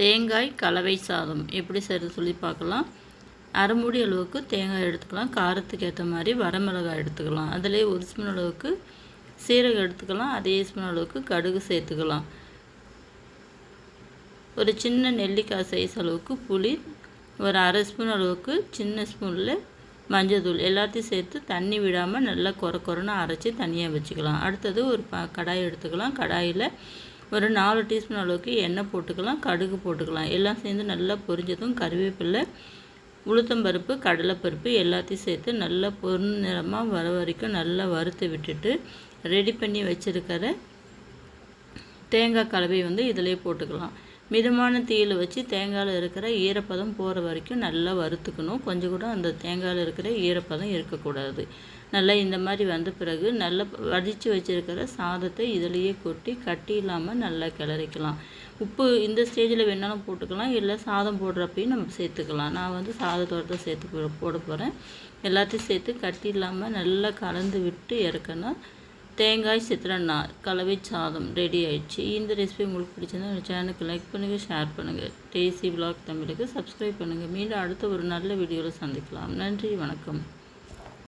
தேங்காய் கலவை சாதம். எப்படி செய்கிறது சொல்லி பார்க்கலாம்? அரைமுடி அளவுக்கு தேங்காய் எடுத்துக்கலாம். காரத்துக்கு ஏற்ற மாதிரி வரமிளகாய் எடுத்துக்கலாம். அதிலே ஒரு ஸ்பூன் அளவுக்கு சீரகம் எடுத்துக்கலாம். அதே ஸ்பூன் அளவுக்கு கடுகு சேர்த்துக்கலாம். ஒரு சின்ன நெல்லிக்காய் சைஸ் அளவுக்கு புளி ஒரு அரை ஸ்பூன் அளவுக்கு சின்ன ஸ்பூனில் மஞ்சள் எல்லாத்தையும் சேர்த்து தண்ணி விடாமல் நல்லா குறை குறைன்னு அரைச்சி தனியாக வச்சுக்கலாம். அடுத்தது ஒரு ப கடாய் எடுத்துக்கலாம். கடாயில் ஒரு நாலு டீஸ்பூன் அளவுக்கு எண்ணெய் போட்டுக்கலாம் கடுகு போட்டுக்கலாம். எல்லாம் சேர்ந்து நல்லா பொரிஞ்சதும் கருவேப்பில்லை உளுத்தம்பருப்பு கடலைப்பருப்பு எல்லாத்தையும் சேர்த்து நல்லா பொருள் நிறமாக வர வரைக்கும் நல்லா வறுத்து விட்டுட்டு ரெடி பண்ணி வச்சுருக்கிற தேங்காய் கலவை வந்து இதிலே போட்டுக்கலாம். மிதமான தீயில் வச்சு தேங்காயில் இருக்கிற ஈரப்பதம் போகிற வரைக்கும் நல்லா வறுத்துக்கணும். கொஞ்சம் கூட அந்த தேங்காயில் இருக்கிற ஈரப்பதம் இருக்கக்கூடாது. நல்லா இந்த மாதிரி வந்த பிறகு நல்லா வடித்து வச்சுருக்கிற சாதத்தை இதிலேயே கொட்டி கட்டி இல்லாமல் நல்லா கிளறிக்கலாம். உப்பு இந்த ஸ்டேஜில் வேணாலும் போட்டுக்கலாம். இல்லை சாதம் போடுறப்பையும் நம்ம சேர்த்துக்கலாம். நான் வந்து சாதத்தோடு தான் சேர்த்து போட போகிறேன் எல்லாத்தையும் சேர்த்து கட்டி இல்லாமல் நல்லா கலந்து விட்டு இறக்கணும் தேங்காய் சித்திரண்ணா கலவை சாதம் ரெடி ஆயிடுச்சு. இந்த ரெசிபி உங்களுக்கு பிடிச்சிருந்தா என் சேனலுக்கு லைக் பண்ணுங்கள் ஷேர் பண்ணுங்கள் டேசி விலாக் தமிழுக்கு சப்ஸ்கிரைப் பண்ணுங்கள் மீண்டும் அடுத்த ஒரு நல்ல வீடியோவில் சந்திக்கலாம். நன்றி வணக்கம்.